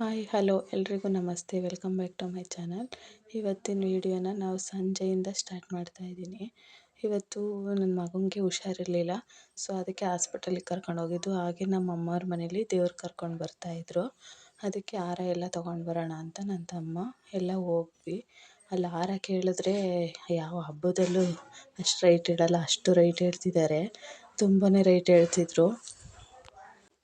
Hi, hello ಎಲ್ರಿಗೂ ನಮಸ್ತೆ. Welcome back to my channel. ಇವತ್ತಿನ ವಿಡಿಯೋನ ನಾವು ಸಂಜೆಯಿಂದ ಸ್ಟಾರ್ಟ್ ಮಾಡ್ತಾ ಇದ್ದೀನಿ. ಇವತ್ತು ನನ್ನ ಮಗನಿಗೆ ಹುಷಾರಿರಲಿಲ್ಲ. ಸೊ, ಅದಕ್ಕೆ ಹಾಸ್ಪಿಟಲಿಗೆ ಕರ್ಕೊಂಡು ಹೋಗಿದ್ದು. ಹಾಗೆ ನಮ್ಮ ಅಮ್ಮವ್ರ ಮನೇಲಿ ದೇವ್ರು ಕರ್ಕೊಂಡು ಬರ್ತಾಯಿದ್ರು ಅದಕ್ಕೆ ಹಾರ ಎಲ್ಲ ತೊಗೊಂಡು ಬರೋಣ ಅಂತ ನನ್ನ ತಮ್ಮ ಎಲ್ಲ ಹೋಗ್ವಿ ಅಲ್ಲಿ ಹಾರ ಕೇಳಿದ್ರೆ ಯಾವ ಹಬ್ಬದಲ್ಲೂ ಅಷ್ಟು ರೈಟ್ ಇಡಲ್ಲ, ಅಷ್ಟು ರೈಟ್ ಹೇಳ್ತಿದ್ದಾರೆ. ತುಂಬಾ ರೈಟ್ ಹೇಳ್ತಿದ್ರು.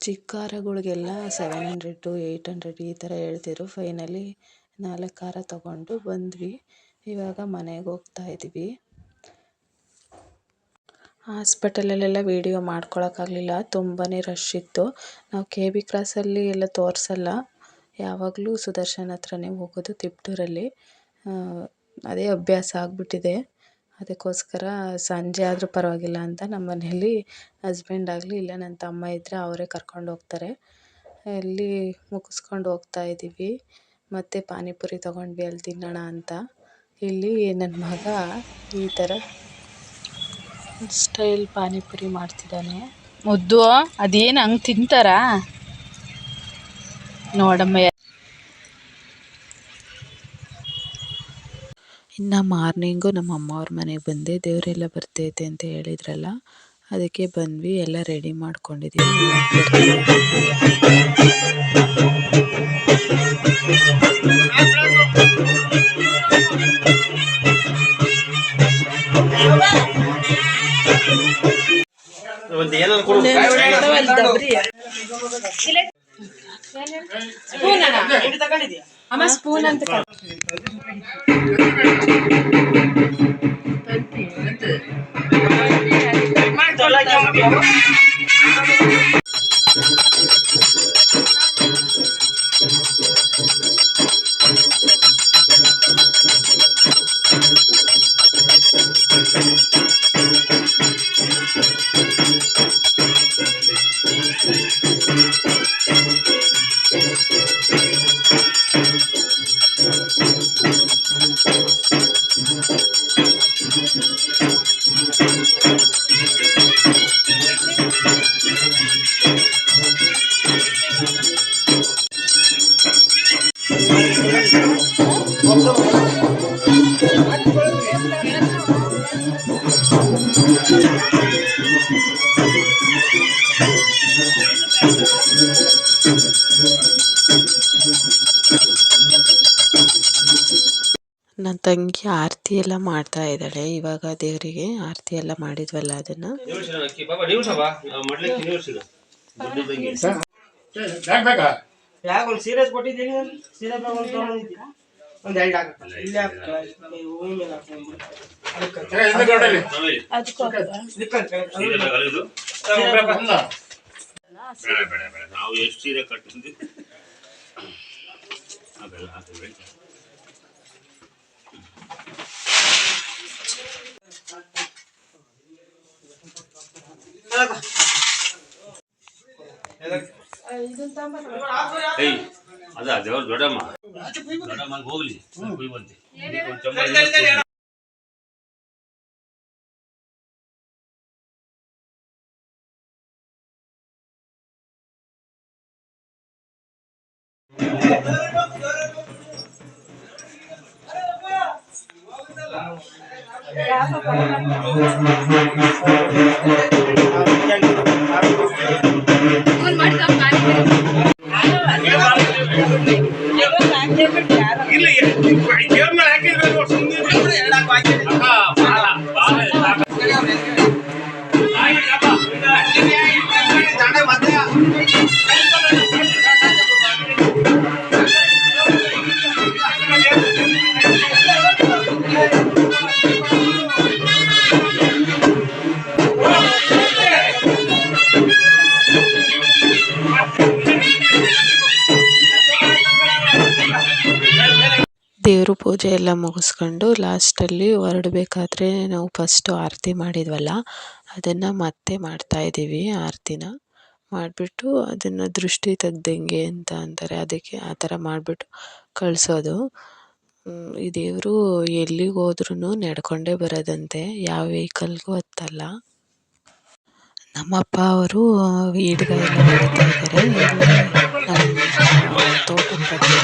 ಚಿಕ್ಕ ಹಾರಗಳಿಗೆಲ್ಲ ಸೆವೆನ್ ಹಂಡ್ರೆಡ್ಡು ಏಯ್ಟ್ ಹಂಡ್ರೆಡ್ ಈ ಥರ ಹೇಳ್ತಿದ್ರು. ಫೈನಲಿ ನಾಲ್ಕು ಕಾರ ತಗೊಂಡು ಬಂದ್ವಿ. ಇವಾಗ ಮನೆಗೆ ಹೋಗ್ತಾ ಇದ್ವಿ ಹಾಸ್ಪಿಟಲಲ್ಲೆಲ್ಲ ವೀಡಿಯೋ ಮಾಡ್ಕೊಳಕ್ಕಾಗಲಿಲ್ಲ. ತುಂಬಾ ರಶ್ ಇತ್ತು. ನಾವು ಕೆ ಬಿ ಕ್ರಾಸಲ್ಲಿ ಎಲ್ಲ ತೋರಿಸಲ್ಲ. ಯಾವಾಗಲೂ ಸುದರ್ಶನ್ ಹತ್ರನೇ ಹೋಗೋದು ತಿಪ್ಟೂರಲ್ಲಿ. ಅದೇ ಅಭ್ಯಾಸ ಆಗಿಬಿಟ್ಟಿದೆ. ಅದಕ್ಕೋಸ್ಕರ ಸಂಜೆ ಆದರೂ ಪರವಾಗಿಲ್ಲ ಅಂತ ನಮ್ಮ ಮನೆಯಲ್ಲಿ ಹಸ್ಬೆಂಡ್ ಆಗಲಿ ಇಲ್ಲ ನನ್ನ ತಮ್ಮ ಇದ್ದರೆ ಅವರೇ ಕರ್ಕೊಂಡು ಹೋಗ್ತಾರೆ. ಅಲ್ಲಿ ಮುಗಿಸ್ಕೊಂಡು ಹೋಗ್ತಾ ಇದ್ದೀವಿ ಮತ್ತು ಪಾನಿಪುರಿ ತೊಗೊಂಡ್ವಿ, ಅಲ್ಲಿ ತಿನ್ನೋಣ ಅಂತ. ಇಲ್ಲಿ ನನ್ನ ಮಗ ಈ ಥರ ಸ್ಟೈಲ್ ಪಾನಿಪುರಿ ಮಾಡ್ತಿದ್ದಾನೆ. ಮುದ್ದು, ಅದೇನು ಹಂಗೆ ತಿಂತಾರಾ? ನೋಡಮ್ಮ ಇನ್ನು ಮಾರ್ನಿಂಗು ನಮ್ಮ ಅಮ್ಮ ಅವ್ರ ಮನೆಗೆ ಬಂದೆ. ದೇವರೆಲ್ಲ ಬರ್ತೈತೆ ಅಂತ ಹೇಳಿದ್ರಲ್ಲ, ಅದಕ್ಕೆ ಬಂದ್ವಿ, ಎಲ್ಲ ರೆಡಿ ಮಾಡ್ಕೊಂಡಿದ್ದೀವಿ cho lại nhau ನನ್ನ ತಂಗಿ ಆರತಿ ಎಲ್ಲ ಮಾಡ್ತಾ ಇದ್ದಾಳೆ ಇವಾಗ ದೇವರಿಗೆ ಆರತಿ ಎಲ್ಲ ಮಾಡಿದ್ವಲ್ಲ ಅದನ್ನ ಯಾಕೆ ಒಂದು ಸೀರಿಯಸ್ ಬೇಡ ಬೇಡ. ಬೇಡ ನಾವು ಎಷ್ಟು ಸೀರೆ ಕಟ್ಟಿದ್ವಿ ಅದೆಲ್ಲ ಏಯ್ ಅದ ದೇವ್ರ ದೊಡ್ಡಮ್ಮ. ದೊಡ್ಡಮ್ಮ ಅಲ್ಲಿ ಹೋಗ್ಲಿ ಕುಯ್ ಬಂತಿ ಒಂದ್ ಚಮಚ ದೇವ್ರ ಪೂಜೆ ಎಲ್ಲ ಮುಗಿಸ್ಕೊಂಡು ಲಾಸ್ಟಲ್ಲಿ ಹೊರಡ್ಬೇಕಾದ್ರೆ ನಾವು ಫಸ್ಟು ಆರತಿ ಮಾಡಿದ್ವಲ್ಲ, ಅದನ್ನು ಮತ್ತೆ ಮಾಡ್ತಾ ಇದ್ದೀವಿ ಆರತಿನ. ಮಾಡಿಬಿಟ್ಟು ಅದನ್ನು ದೃಷ್ಟಿ ತೆಗ್ದಂಗೆ ಅಂತ ಅಂತಾರೆ, ಅದಕ್ಕೆ ಆ ಥರ ಮಾಡಿಬಿಟ್ಟು ಕಳಿಸೋದು. ಈ ದೇವರು ಎಲ್ಲಿಗೆ ಹೋದ್ರೂ ನಡ್ಕೊಂಡೇ ಬರೋದಂತೆ, ಯಾವ ವೆಹಿಕಲ್ಗೂ ಹತ್ತಲ್ಲ. ನಮ್ಮಪ್ಪ ಅವರು ಈಡ್ಗ ಮಾಡ್ತಾ ಹೊಡಿತಾ ಇದ್ದಾರೆ. ನಮ್ಮ ತೋಟದ ಬಗ್ಗೆ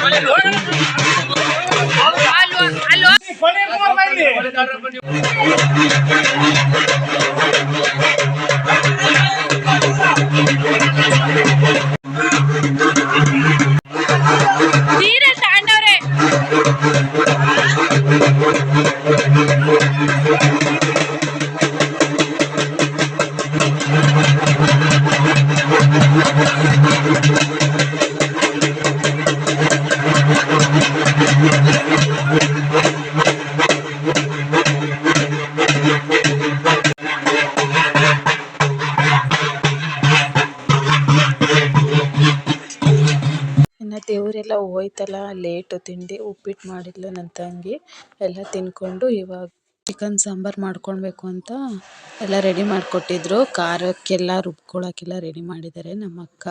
ಹೋಯ್ತಲ್ಲ ಲೇಟು ತಿಂಡಿ ಉಪ್ಪಿಟ್ಟು ಮಾಡಿದ್ಲು ನನ್ನ ತಂಗಿ. ಎಲ್ಲ ತಿನ್ಕೊಂಡು ಇವಾಗ ಚಿಕನ್ ಸಾಂಬಾರು ಮಾಡ್ಕೊಳ್ಬೇಕು ಅಂತ ಎಲ್ಲ ರೆಡಿ ಮಾಡಿಕೊಟ್ಟಿದ್ರು. ಖಾರಕ್ಕೆಲ್ಲ ರುಬ್ಕೊಳ್ಳೋಕ್ಕೆಲ್ಲ ರೆಡಿ ಮಾಡಿದ್ದಾರೆ ನಮ್ಮ ಅಕ್ಕ.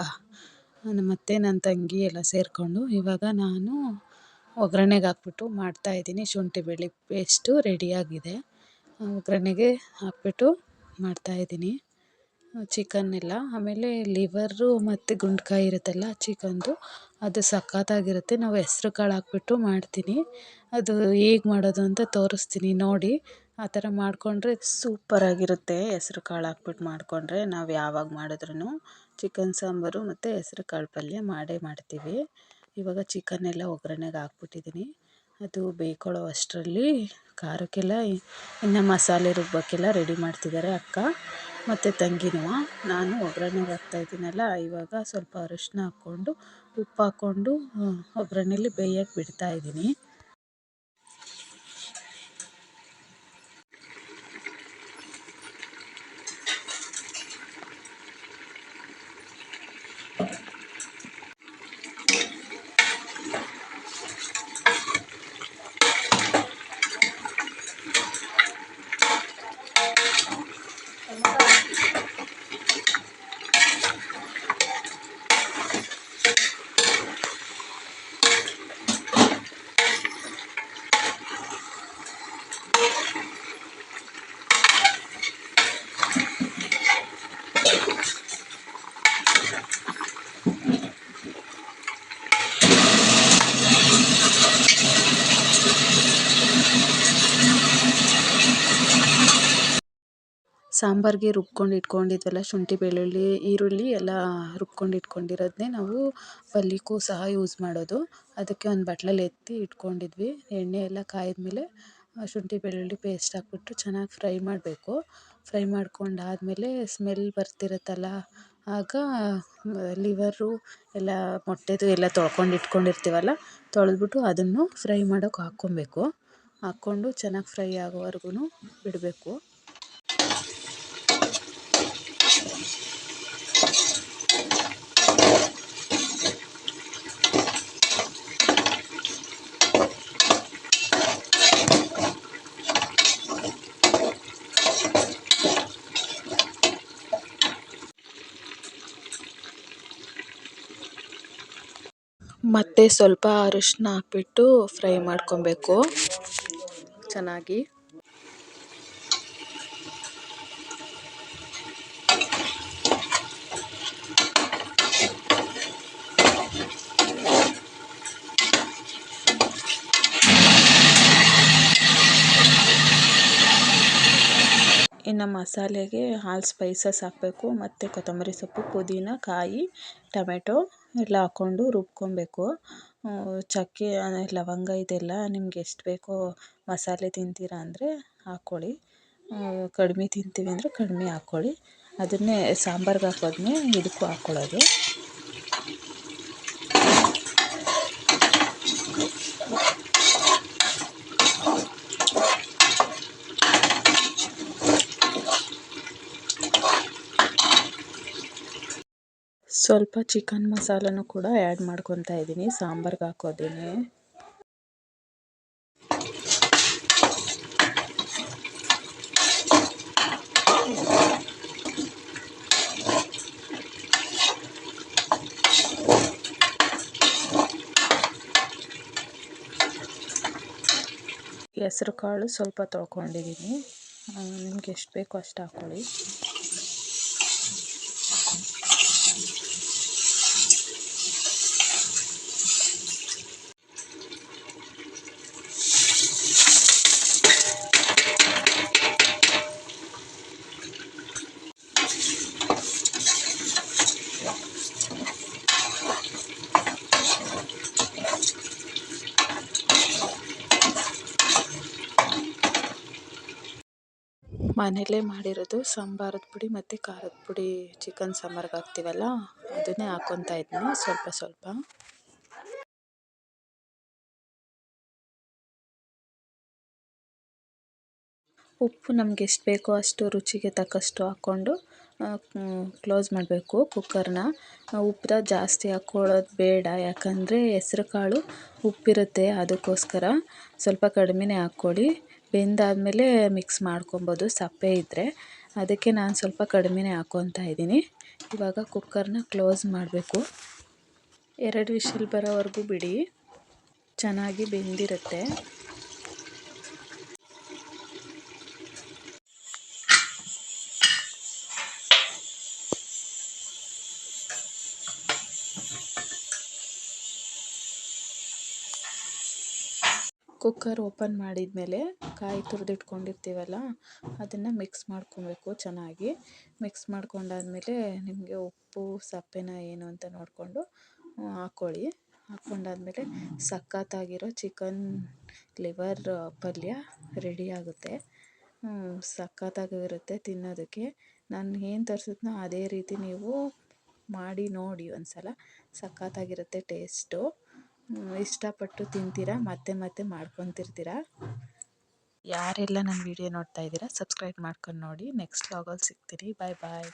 ನಮ್ಮ ಅತ್ತೆ ನನ್ನ ತಂಗಿ ಎಲ್ಲ ಸೇರಿಕೊಂಡು ಇವಾಗ ನಾನು ಒಗ್ಗರಣೆಗೆ ಹಾಕ್ಬಿಟ್ಟು ಮಾಡ್ತಾಯಿದ್ದೀನಿ ಶುಂಠಿ, ಬೆಳ್ಳುಳ್ಳಿ ಪೇಸ್ಟು ರೆಡಿಯಾಗಿದೆ ಒಗ್ಗರಣೆಗೆ ಹಾಕ್ಬಿಟ್ಟು ಮಾಡ್ತಾಯಿದ್ದೀನಿ ಚಿಕನ್ನೆಲ್ಲ. ಆಮೇಲೆ ಲಿವರು ಮತ್ತು ಗುಂಡ್ಕಾಯಿ ಇರುತ್ತಲ್ಲ ಚಿಕನ್ದು, ಅದು ಸಖತ್ತಾಗಿರುತ್ತೆ. ನಾವು ಹೆಸ್ರು ಕಾಳು ಹಾಕ್ಬಿಟ್ಟು ಮಾಡ್ತೀನಿ. ಅದು ಹೇಗೆ ಮಾಡೋದು ಅಂತ ತೋರಿಸ್ತೀನಿ ನೋಡಿ. ಆ ಥರ ಮಾಡಿಕೊಂಡ್ರೆ ಸೂಪರಾಗಿರುತ್ತೆ ಹೆಸ್ರು ಕಾಳು ಹಾಕ್ಬಿಟ್ಟು ಮಾಡಿಕೊಂಡ್ರೆ. ನಾವು ಯಾವಾಗ ಮಾಡಿದ್ರೂ ಚಿಕನ್ ಸಾಂಬಾರು ಮತ್ತು ಹೆಸ್ರು ಕಾಳು ಪಲ್ಯ ಮಾಡೇ ಮಾಡ್ತೀವಿ. ಇವಾಗ ಚಿಕನ್ನೆಲ್ಲ ಒಗ್ಗರಣೆಗೆ ಹಾಕ್ಬಿಟ್ಟಿದ್ದೀನಿ ಅದು ಬೇಯ್ಕೊಳ್ಳೋ ಅಷ್ಟರಲ್ಲಿ ಖಾರಕ್ಕೆಲ್ಲ, ಇನ್ನು ಮಸಾಲೆ ರುಬ್ಬೋಕ್ಕೆಲ್ಲ ರೆಡಿ ಮಾಡ್ತಿದ್ದಾರೆ ಅಕ್ಕ. ಮತ್ತು ತಂಗಿನೂ ನಾನು ಒಗ್ಗರಣೆಗೆ ಹಾಕ್ತಾಯಿದ್ದೀನಲ್ಲ ಇವಾಗ ಸ್ವಲ್ಪ ಅರಿಶಿನ ಹಾಕ್ಕೊಂಡು ಉಪ್ಪು ಹಾಕ್ಕೊಂಡು ಒಗ್ಗರಣೆಲಿ ಬೇಯಕ್ಕೆ ಬಿಡ್ತಾಯಿದ್ದೀನಿ ಸಾಂಬಾರಿಗೆ ರುಬ್ಕೊಂಡು ಇಟ್ಕೊಂಡಿದ್ವಲ್ಲ, ಶುಂಠಿ, ಬೆಳ್ಳುಳ್ಳಿ, ಈರುಳ್ಳಿ ಎಲ್ಲ ರುಬ್ಕೊಂಡು ಇಟ್ಕೊಂಡಿರೋದನ್ನೇ ನಾವು ಪಲ್ಯಕ್ಕೂ ಸಹ ಯೂಸ್ ಮಾಡೋದು. ಅದಕ್ಕೆ ಒಂದು ಬಟ್ಲಲ್ಲಿ ಎತ್ತಿ ಇಟ್ಕೊಂಡಿದ್ವಿ. ಎಣ್ಣೆ ಎಲ್ಲ ಕಾಯಿದ್ಮೇಲೆ ಶುಂಠಿ, ಬೆಳ್ಳುಳ್ಳಿ ಪೇಸ್ಟ್ ಹಾಕ್ಬಿಟ್ಟು ಚೆನ್ನಾಗಿ ಫ್ರೈ ಮಾಡಬೇಕು. ಫ್ರೈ ಮಾಡ್ಕೊಂಡಾದ್ಮೇಲೆ ಸ್ಮೆಲ್ ಬರ್ತಿರುತ್ತಲ್ಲ, ಆಗ ಲಿವರು ಎಲ್ಲ ಮೊಟ್ಟೆದು ಎಲ್ಲ ತೊಳ್ಕೊಂಡು ಇಟ್ಕೊಂಡಿರ್ತೀವಲ್ಲ, ತೊಳೆದ್ಬಿಟ್ಟು ಅದನ್ನು ಫ್ರೈ ಮಾಡೋಕೆ ಹಾಕ್ಕೊಬೇಕು. ಹಾಕ್ಕೊಂಡು ಚೆನ್ನಾಗಿ ಫ್ರೈ ಆಗೋವರೆಗೂ ಬಿಡಬೇಕು. ಮತ್ತು ಸ್ವಲ್ಪ ಅರಿಶ್ಣ ಹಾಕ್ಬಿಟ್ಟು ಫ್ರೈ ಮಾಡ್ಕೊಬೇಕು. ಚೆನ್ನಾಗಿ. ಇನ್ನು ಮಸಾಲೆಗೆ ಆಲ್ ಸ್ಪೈಸಸ್ ಹಾಕಬೇಕು, ಮತ್ತು ಕೊತ್ತಂಬರಿ ಸೊಪ್ಪು, ಪುದೀನ, ಕಾಯಿ, ಟೊಮೆಟೊ ಎಲ್ಲ ಹಾಕ್ಕೊಂಡು ರುಬ್ಕೊಳ್ಬೇಕು ಚಕ್ಕೆ ಲವಂಗ ಇದೆಲ್ಲ ನಿಮ್ಗೆ ಎಷ್ಟು ಬೇಕೋ ಮಸಾಲೆ ತಿಂತೀರ ಅಂದರೆ ಹಾಕ್ಕೊಳ್ಳಿ. ಕಡಿಮೆ ತಿಂತೀವಿ ಅಂದರೆ ಕಡಿಮೆ ಹಾಕ್ಕೊಳ್ಳಿ. ಅದನ್ನೇ ಸಾಂಬಾರ್ಗೆ ಹಾಕೋದನ್ನೇ ಇದಕ್ಕೂ ಹಾಕ್ಕೊಳ್ಳೋದು. ಸ್ವಲ್ಪ ಚಿಕನ್ ಮಸಾಲನೂ ಕೂಡ ಆ್ಯಡ್ ಮಾಡ್ಕೊತಾ ಇದ್ದೀನಿ. ಸಾಂಬಾರ್ಗೆ ಹಾಕೋದೇನೆ. ಹೆಸ್ರು ಕಾಳು ಸ್ವಲ್ಪ ತೊಳ್ಕೊಂಡಿದ್ದೀನಿ ನಿಮ್ಗೆ ಎಷ್ಟು ಬೇಕೋ ಅಷ್ಟು ಹಾಕ್ಕೊಳ್ಳಿ ಮನೇಲೇ ಮಾಡಿರೋದು ಸಾಂಬಾರದ ಪುಡಿ ಮತ್ತು ಖಾರದ ಪುಡಿ ಚಿಕನ್ ಸಾಂಬಾರ್ಗೆ ಹಾಕ್ತೀವಲ್ಲ, ಅದನ್ನೇ ಹಾಕ್ಕೊತಾ ಇದ್ದೀನಿ ಸ್ವಲ್ಪ ಸ್ವಲ್ಪ. ಉಪ್ಪು ನಮ್ಗೆ ಎಷ್ಟು ಬೇಕೋ ಅಷ್ಟು ರುಚಿಗೆ ತಕ್ಕಷ್ಟು ಹಾಕ್ಕೊಂಡು ಕ್ಲೋಸ್ ಮಾಡಬೇಕು ಕುಕ್ಕರ್ನ ಉಪ್ಪು ಜಾಸ್ತಿ ಹಾಕ್ಕೊಳ್ಳೋದು ಬೇಡ, ಯಾಕಂದರೆ ಹೆಸ್ರು ಕಾಳು ಉಪ್ಪಿರುತ್ತೆ ಅದಕ್ಕೋಸ್ಕರ. ಸ್ವಲ್ಪ ಕಡಿಮೆನೇ ಹಾಕ್ಕೊಳ್ಳಿ ಬೆಂದಾದಮೇಲೆ ಮಿಕ್ಸ್ ಮಾಡ್ಕೊಬೋದು, ಸಪ್ಪೆ ಇದ್ದರೆ ಅದಕ್ಕೆ ನಾನು ಸ್ವಲ್ಪ ಕಡಿಮೆನೇ ಹಾಕ್ಕೊತಾ ಇದ್ದೀನಿ. ಇವಾಗ ಕುಕ್ಕರ್ನ ಕ್ಲೋಸ್ ಮಾಡಬೇಕು. ಎರಡು ವಿಷಲ್ ಬರೋವರೆಗೂ ಬಿಡಿ. ಚೆನ್ನಾಗಿ ಬೆಂದಿರುತ್ತೆ. ಕುಕ್ಕರ್ ಓಪನ್ ಮಾಡಿದ್ಮೇಲೆ ಕಾಯಿ ತುರಿದಿಟ್ಕೊಂಡಿರ್ತೀವಲ್ಲ, ಅದನ್ನು ಮಿಕ್ಸ್ ಮಾಡ್ಕೊಬೇಕು ಚೆನ್ನಾಗಿ. ಮಿಕ್ಸ್ ಮಾಡ್ಕೊಂಡಾದ್ಮೇಲೆ ನಿಮಗೆ ಉಪ್ಪು, ಸಪ್ಪೆನ ಏನು ಅಂತ ನೋಡಿಕೊಂಡು ಹಾಕ್ಕೊಳ್ಳಿ ಹಾಕ್ಕೊಂಡಾದ್ಮೇಲೆ ಸಖತ್ತಾಗಿರೋ ಚಿಕನ್ ಲಿವರ್ ಪಲ್ಯ ರೆಡಿ ಆಗುತ್ತೆ. ಸಖತ್ತಾಗಿರುತ್ತೆ ತಿನ್ನೋದಕ್ಕೆ. ನಾನು ಏನು ತೋರಿಸಿದ್ನೋ ಅದೇ ರೀತಿ ನೀವು ಮಾಡಿ ನೋಡಿ ಒಂದು ಸಲ ಸಖತ್ತಾಗಿರುತ್ತೆ ಟೇಸ್ಟು ಇಷ್ಟಪಟ್ಟು ತಿಂತೀರ? ಮತ್ತೆ ಮತ್ತೆ ಮಾಡ್ಕೊತಿರ್ತೀರ? ಯಾರೆಲ್ಲ ನನ್ನ ವೀಡಿಯೋ ನೋಡ್ತಾ ಇದ್ದೀರಾ ಸಬ್ಸ್ಕ್ರೈಬ್ ಮಾಡ್ಕೊಂಡು ನೋಡಿ. ನೆಕ್ಸ್ಟ್ ವ್ಲಾಗಲ್ಲಿ ಸಿಗ್ತೀನಿ. ಬಾಯ್ ಬಾಯ್